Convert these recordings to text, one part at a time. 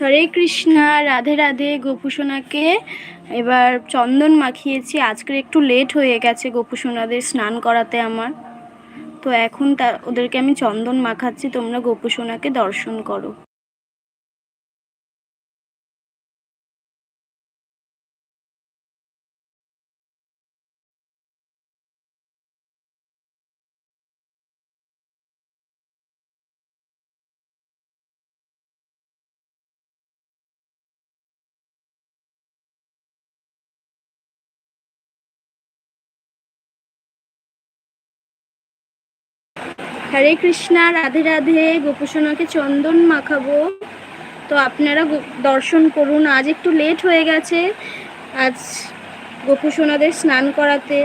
হরে কৃষ্ণা, রাধে রাধে, গোপুসোনাকে। এবার চন্দন মাখিয়েছি, আজকের একটু লেট হয়ে গেছে গোপুসোনাদের স্নান করাতে আমার। তো এখন তা, ওদেরকে আমি চন্দন মাখাচ্ছি, তোমরা গোপুসোনাকে দর্শন করো। হরে কৃষ্ণা, রাধে রাধে, গোপুসোনাকে চন্দন মাখাবো। তো আপনারা দর্শন করুন, আজ একটু লেট হয়ে গেছে। আজ গোপুসোনাদের স্নান করাতে।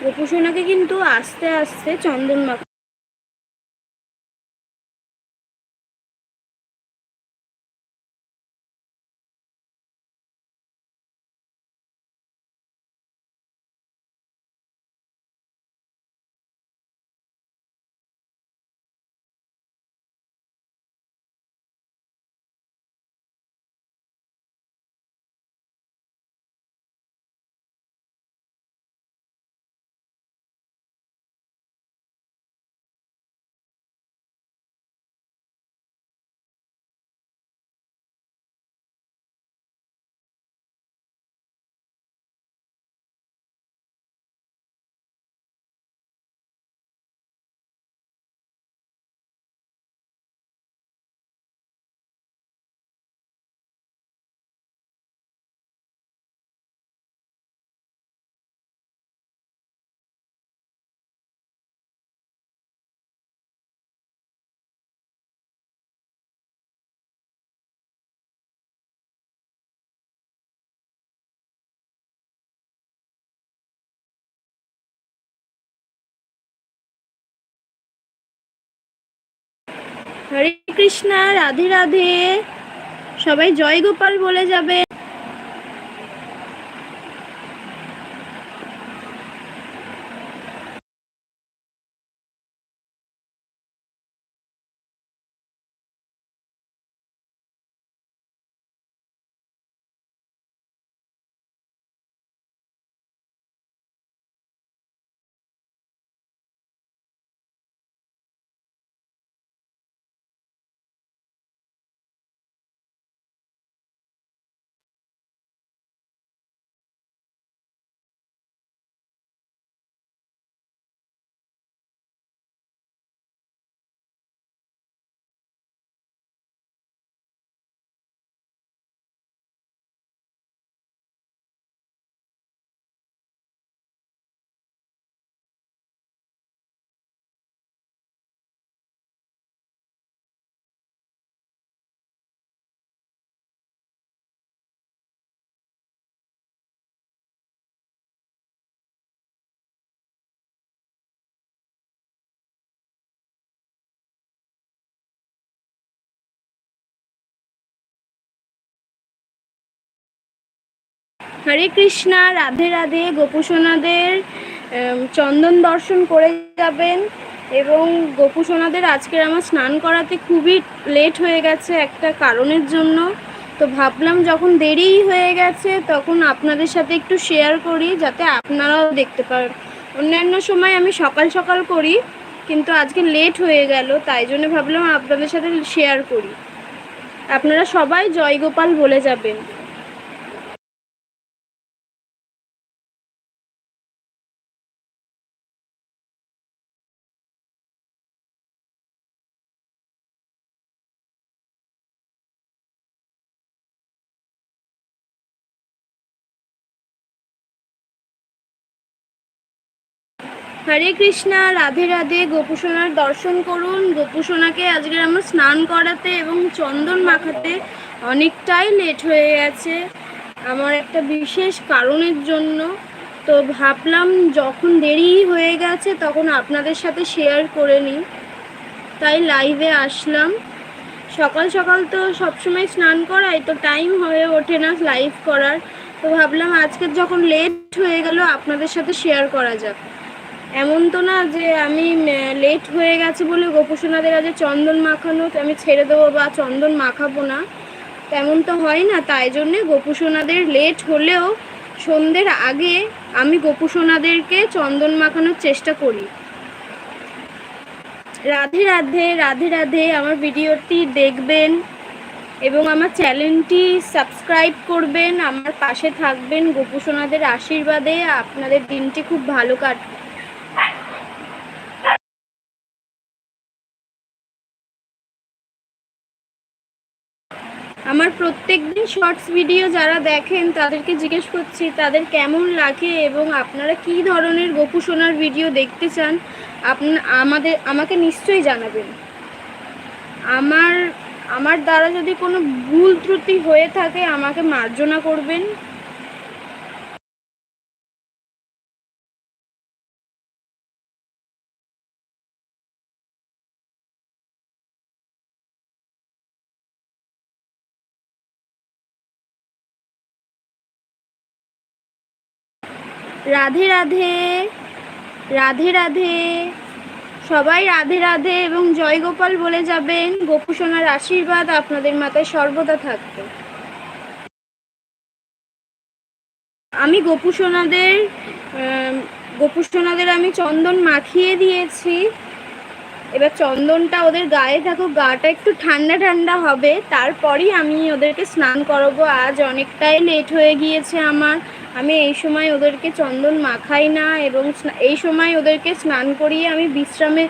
গোপুসোনাকে কিন্তু আস্তে আস্তে চন্দন মাখা হরে কৃষ্ণা রাধে রাধে। সবাই জয় গোপাল বলে যাবে। হরে কৃষ্ণা, রাধে রাধে, গোপুসোনাদের চন্দন দর্শন করে যাবেন এবং গোপুসোনাদের আজকের আমার স্নান করাতে খুবই লেট হয়ে গেছে একটা কারণের জন্য। তো ভাবলাম যখন দেরিই হয়ে গেছে তখন আপনাদের সাথে একটু শেয়ার করি যাতে আপনারাও দেখতে পারেন অন্যান্য সময় আমি সকাল সকাল করি কিন্তু আজকে লেট হয়ে গেল তাই জন্য ভাবলাম আপনাদের সাথে শেয়ার করি। আপনারা সবাই জয়গোপাল বলে যাবেন। হরে কৃষ্ণা, রাধে রাধে গোপুসোনার দর্শন করুন। গোপুসোনাকে আজকে আমরা স্নান করাতে এবং চন্দন মাখাতে অনেকটাই লেট হয়ে গেছে। আমার একটা বিশেষ কারণের জন্য তো ভাবলাম যখন দেরি হয়ে গেছে তখন আপনাদের সাথে শেয়ার করে নিই। তাই লাইভে আসলাম। সকাল সকাল তো সবসময় স্নান করাই, তো টাইম হয়ে ওঠে না লাইভ করার। তো ভাবলাম আজকে যখন লেট হয়ে গেল, আপনাদের সাথে শেয়ার করা যাক। এমন তো না যে আমি লেট হয়ে গেছে বলে গোপসোনাদের আজ চন্দন মাখানো আমি ছেড়ে দেবো বা চন্দন মাখাবো না। তেমন তো হয় না, তাই জন্যে গোপুসোনাদের লেট হলেও সন্ধ্যের আগে আমি গোপুসোনাদেরকে চন্দন মাখানোর চেষ্টা করি। রাধে রাধে রাধে রাধে, আমার ভিডিওটি দেখবেন এবং আমার চ্যানেলটি সাবস্ক্রাইব করবেন, আমার পাশে থাকবেন গোপুসোনাদের আশীর্বাদে। আপনাদের দিনটি খুব ভালো কাটবে আমার প্রত্যেক দিন শর্টস ভিডিও যারা দেখেন, তাদেরকে জিজ্ঞেস করছি, তাদের কেমন লাগে এবং আপনারা কি ধরনের গপু সোনার ভিডিও দেখতে চান? আপনা, আমাদের, আমাকে নিশ্চয়ই জানাবেন। আমার আমার দ্বারা যদি কোনো ভুল ত্রুটি হয়ে থাকে, আমাকে মার্জনা করবেন। রাধে রাধে রাধে রাধে। সবাই রাধে রাধে এবং জয় গোপাল বলে যাবেন। গোপুসোনার আশীর্বাদ আপনাদের মাথায় সর্বদা থাকবে। আমি গোপুসোনাদের গোপুসোনাদের আমি চন্দন মাখিয়ে দিয়েছি। এবার চন্দনটা ওদের গায়ে থাকুক, গাটা একটু ঠান্ডা ঠান্ডা হবে। তারপরই আমি ওদেরকে স্নান করাবো। আজ অনেকটাই লেট হয়ে গিয়েছে আমার। আমি এই সময় ওদেরকে চন্দন মাখাই না এবং এই সময় ওদেরকে স্নান করিয়ে আমি বিশ্রামে,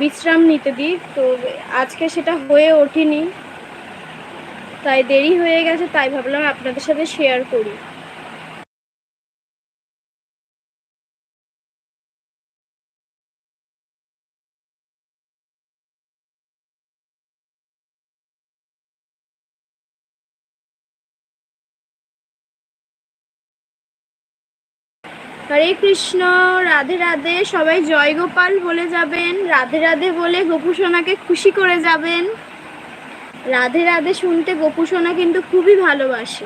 বিশ্রাম নিতে দিই। তো আজকে সেটা হয়ে ওঠেনি। তাই দেরি হয়ে গেছে, তাই ভাবলাম আপনাদের সাথে শেয়ার করি। হরে কৃষ্ণ, রাধে রাধে, সবাই জয় গোপাল বলে যাবেন। রাধে রাধে বলে গোপুসোনাকে খুশি করে যাবেন। রাধে রাধে শুনতে গোপুসোনা কিন্তু খুবই ভালোবাসে।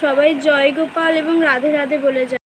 সবাই জয় গোপাল এবং রাধে রাধে বলে যায়।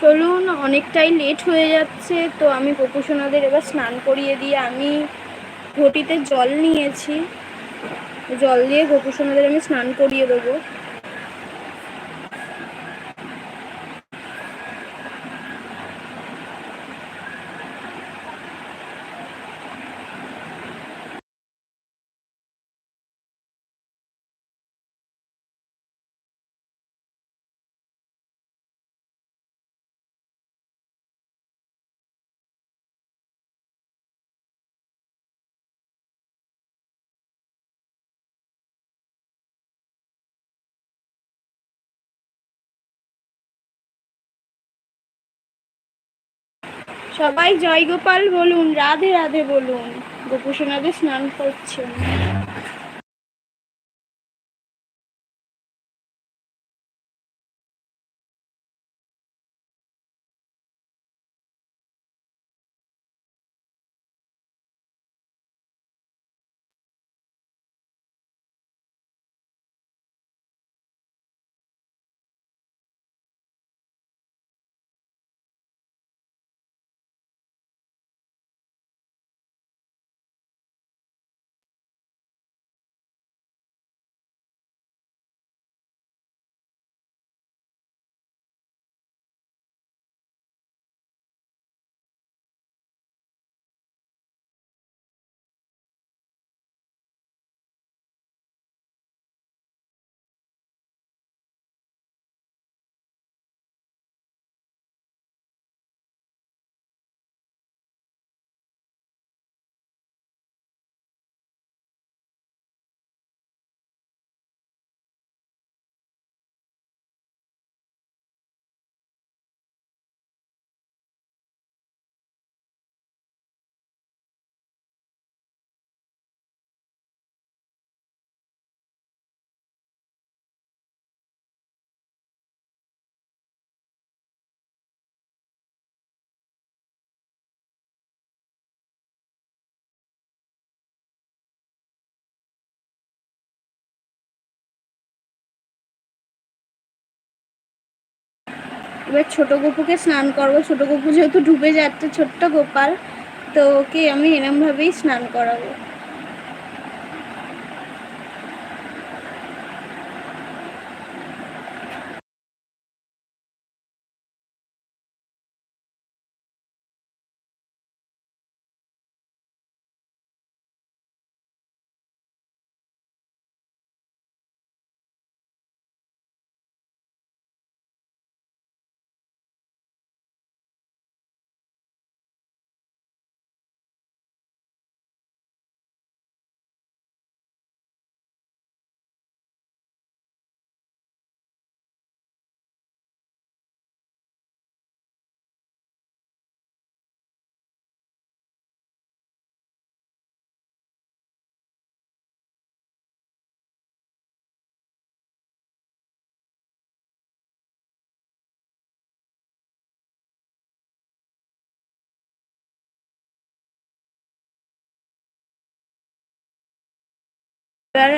চলুন, অনেকটাই লেট হয়ে যাচ্ছে, তো আমি পপুসোনাদের এবার স্নান করিয়ে দিয়ে আমি ঘটিতে জল নিয়েছি। জল দিয়ে পপুসোনাদের আমি স্নান করিয়ে দেবো। সবাই জয় গোপাল বলুন রাধে রাধে বলুন। গোপুসোনাদের স্নান করছেন। এবার ছোট গপুকে স্নান করব। ছোট গপু যেহেতু ডুবে যাচ্ছে, ছোট্ট গোপাল, তো ওকে আমি এরমভাবেই স্নান করাবো। এবার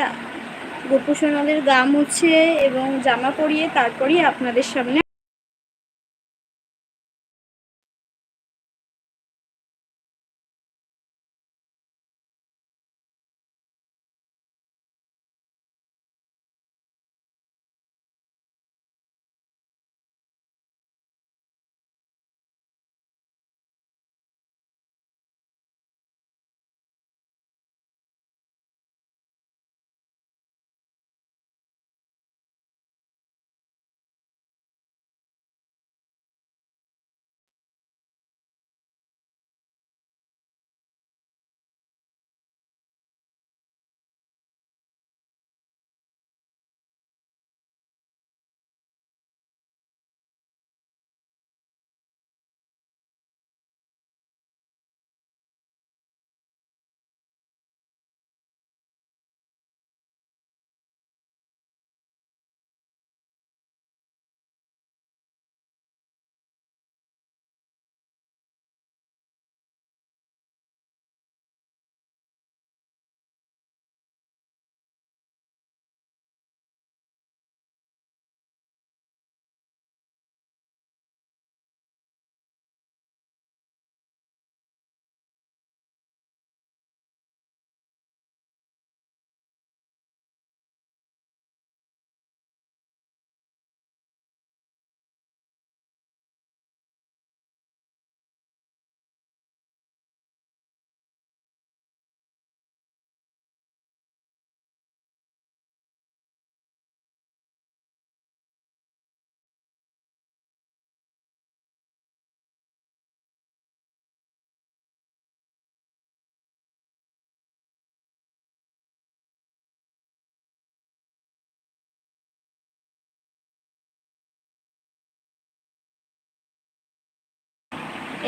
গোপুসোনাদের গা মুছে এবং জামা পরিয়ে তারপরেই আপনাদের সামনে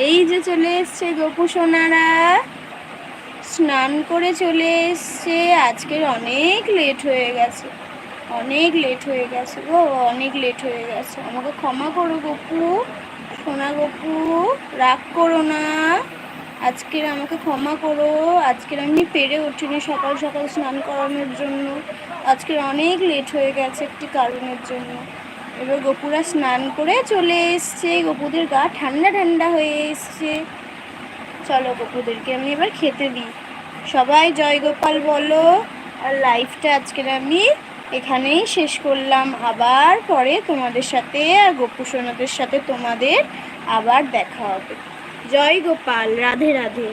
এই যে চলে এসছে গোপু সোনারা, স্নান করে চলে এসছে। আজকের অনেক লেট হয়ে গেছে। অনেক লেট হয়ে গেছে গো, অনেক লেট হয়ে গেছে। আমাকে ক্ষমা করো গপু, সোনা গপু, রাগ করো না। আজকের আমাকে ক্ষমা করো। আজকের আমি পেরে উঠিনি সকাল সকাল স্নান করানোর জন্য। আজকের অনেক লেট হয়ে গেছে একটি কারণের জন্য। এবার গপুরা স্নান করে চলে এসছে। গপুদের গা ঠান্ডা ঠান্ডা হয়ে এসছে। চলো গপুদেরকে আমি এবার খেতে দিই। সবাই জয় গোপাল বলো। আর লাইফটা আজকের আমি এখানেই শেষ করলাম। আবার পরে তোমাদের সাথে আর গোপু সোনাদের সাথে তোমাদের আবার দেখা হবে। জয় গোপাল, রাধে রাধে।